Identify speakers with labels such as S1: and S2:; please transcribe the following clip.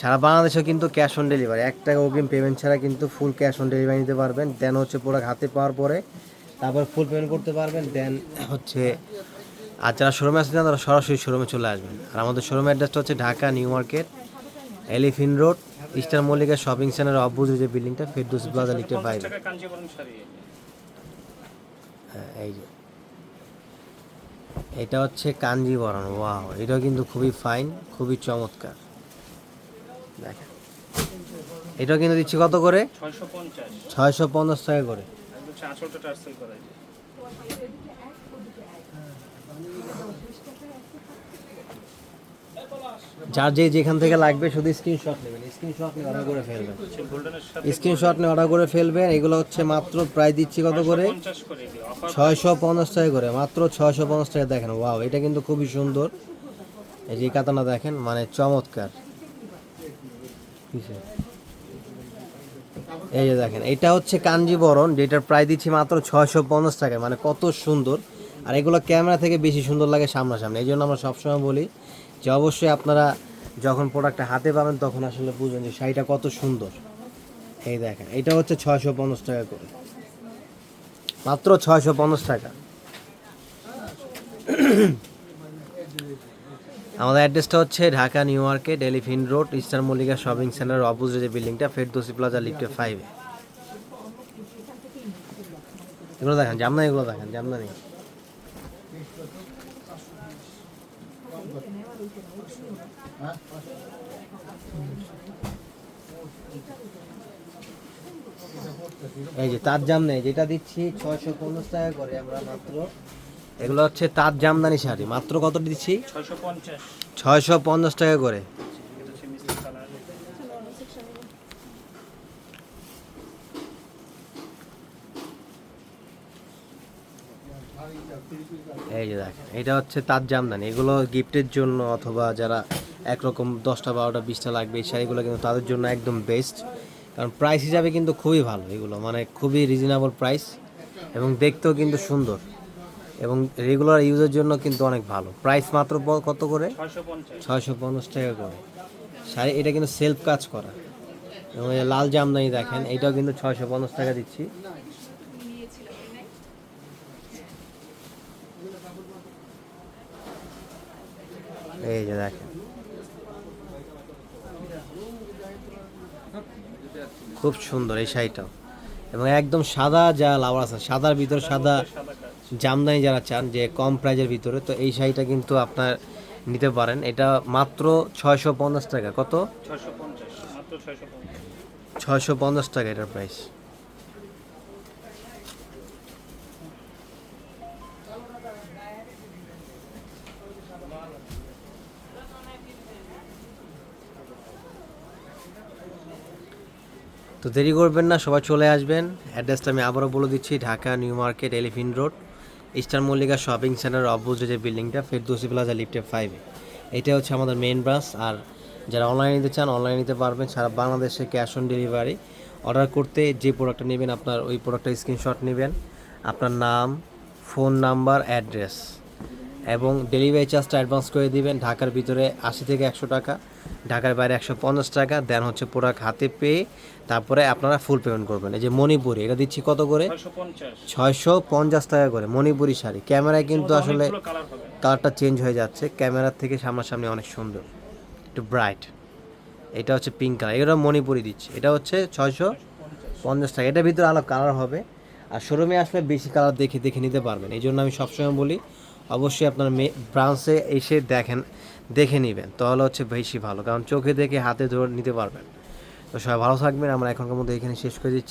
S1: সারা বাংলাদেশে কিন্তু cash on delivery এক টাকা অগ্রিম পেমেন্ট ছাড়া কিন্তু ফুল ক্যাশ অন ডেলিভারি নিতে পারবেন। দেন হচ্ছে প্রোডাক্ট হাতে পাওয়ার পরে তারপর ফুল পেমেন্ট করতে পারবেন। দেন হচ্ছে আর যারা শোরুমে আসতে চান তারা সরাসরি শোরুমে চলে আসবেন। আর আমাদের শোরুমের অ্যাড্রেসটা হচ্ছে Dhaka new market Elephant road Eastern Mallika shopping centre অব্বুজ যে বিল্ডিংটা ফেরদৌস প্লাজা লিখতে
S2: শাড়ি
S1: হ্যাঁ, এই যে। এটা হচ্ছে কাঞ্জিবরণ। ওয়াও এটাও কিন্তু খুবই ফাইন খুবই চমৎকার। দেখেন। এটাও কিন্তু দিচ্ছি কত করে?
S2: ছয়শো পঞ্চাশ।
S1: টাকা করে। যার যে যেখান থেকে লাগবে শুধু স্ক্রিনশট নেবেন। স্ক্রিনশট নিয়ে অর্ডার করে ফেলবেন। স্ক্রিনশট নিয়ে অর্ডার করে ফেলবেন। এগুলো হচ্ছে মাত্র প্রায় দিচ্ছি কত করে? ছয়শো পঞ্চাশ টাকা করে। মাত্র ছয়শো পঞ্চাশ টাকা। দেখেন ওয়াও এটা কিন্তু খুবই সুন্দর। এই যে কাতানা দেখেন মানে চমৎকার? এই যে দেখেন, এটা হচ্ছে কাঞ্জিবরণ যেটার প্রায় দিচ্ছি মাত্র ছয়শো পঞ্চাশ টাকা মানে কত সুন্দর। আর এগুলো ক্যামেরা থেকে বেশি সুন্দর লাগে সামনাসামনি, এই জন্য আমরা সবসময় বলি যে অবশ্যই আপনারা যখন প্রোডাক্টটা হাতে পাবেন, তখন আসলে বুঝবেন যে শাড়িটা কত সুন্দর। এই দেখেন, এটা হচ্ছে ছয়শো পঞ্চাশ টাকা করে। মাত্র ছয়শো পঞ্চাশ টাকা। আমাদের অ্যাড্রেসটা হচ্ছে Dhaka new market Elephant road Eastern Mallika shopping centre opposite যে বিল্ডিংটা ফেরদোসি প্লাজা লিফটে ফাইভে এগুলো দেখেন জামদানি এগুলো দেখেন জামদানি এই যে, তার জামদানি যেটা দিচ্ছি ছয়শো পঞ্চাশ টাকা করে আমরা মাত্র। এগুলো হচ্ছে তার জামদানি শাড়ি। মাত্র কত দিচ্ছি?
S2: ছয়শো পঞ্চাশ।
S1: টাকা করে। এই যে দেখেন এটা হচ্ছে তার জামদানি। এগুলো গিফটের জন্য অথবা যারা একরকম দশটা বারোটা বিশটা লাগবে এই শাড়িগুলো কিন্তু তাদের জন্য একদম বেস্ট কারণ প্রাইস হিসাবে কিন্তু খুবই ভালো এগুলো। মানে খুবই রিজনেবল প্রাইস এবং দেখতেও কিন্তু সুন্দর। এবং রেগুলার ইউজের জন্য কিন্তু অনেক ভালো। প্রাইস মাত্র কত করে?
S2: ছয়শো পঞ্চাশ।
S1: টাকা করে। শাড়ি এটা কিন্তু সেলফ কাজ করা। এবং লাল জামদানি দেখেন এটাও কিন্তু ছয়শো পঞ্চাশ টাকা দিচ্ছি। এই যে দেখেন। খুব সুন্দর এই শাড়িটাও। এবং একদম সাদা যা লাভার আছে সাদার ভিতর সাদা জামদানি যারা চান, যে কম প্রাইজের ভিতরে, তো এই শাড়িটা কিন্তু আপনার নিতে পারেন। এটা মাত্র ছয়শো পঞ্চাশ টাকা। কত?
S2: ছয়শো পঞ্চাশ।
S1: টাকা এটার প্রাইস তো দেরি করবেন না, সবাই চলে আসবেন। অ্যাড্রেসটা আমি আবারও বলে দিচ্ছি, Dhaka new market Elephant road. Eastern Mallika shopping centre অপোজিটে যে বিল্ডিংটা, ফেরদৌসি প্লাজা, লিফটে ফাইভে এটা হচ্ছে আমাদের মেন ব্রাঞ্চ আর যারা অনলাইনে নিতে চান অনলাইনে নিতে পারবেন সারা বাংলাদেশে ক্যাশ অন ডেলিভারি অর্ডার করতে যে প্রোডাক্টটা নেবেন, আপনার ওই প্রোডাক্টের স্ক্রিনশট নেবেন। আপনার নাম ফোন নাম্বার অ্যাড্রেস এবং ডেলিভারি চার্জটা অ্যাডভান্স করে দিবেন। ঢাকার ভিতরে আশি থেকে একশো টাকা ঢাকার বাইরে একশো পঞ্চাশ টাকা দেন হচ্ছে প্রোডাক্ট হাতে পেয়ে তারপরে আপনারা ফুল পেমেন্ট করবেন। এই যে মণিপুরি এটা দিচ্ছি কত করে?
S2: ছয়শো পঞ্চাশ।
S1: টাকা করে মণিপুরি শাড়ি। ক্যামেরায় কিন্তু আসলে কালারটা চেঞ্জ হয়ে যাচ্ছে। ক্যামেরার থেকে সামনাসামনি অনেক সুন্দর। একটু ব্রাইট এটা হচ্ছে পিঙ্ক কালার এটা মণিপুরি দিচ্ছে। এটা হচ্ছে ছয়শো পঞ্চাশ টাকা। এটার ভিতরে আলো কালার হবে। আর শোরুমে আসলে বেশি কালার দেখে দেখে নিতে পারবেন। এই জন্য আমি সবসময় বলি অবশ্যই আপনার মে ব্রাঞ্চে এসে দেখেন, দেখে নেবেন। তাহলে হচ্ছে বেশি ভালো। কারণ চোখে দেখে হাতে ধরে নিতে পারবেন। তো সবাই ভালো থাকবেন। আমরা এখনকার মধ্যে এখানে শেষ করে দিচ্ছি।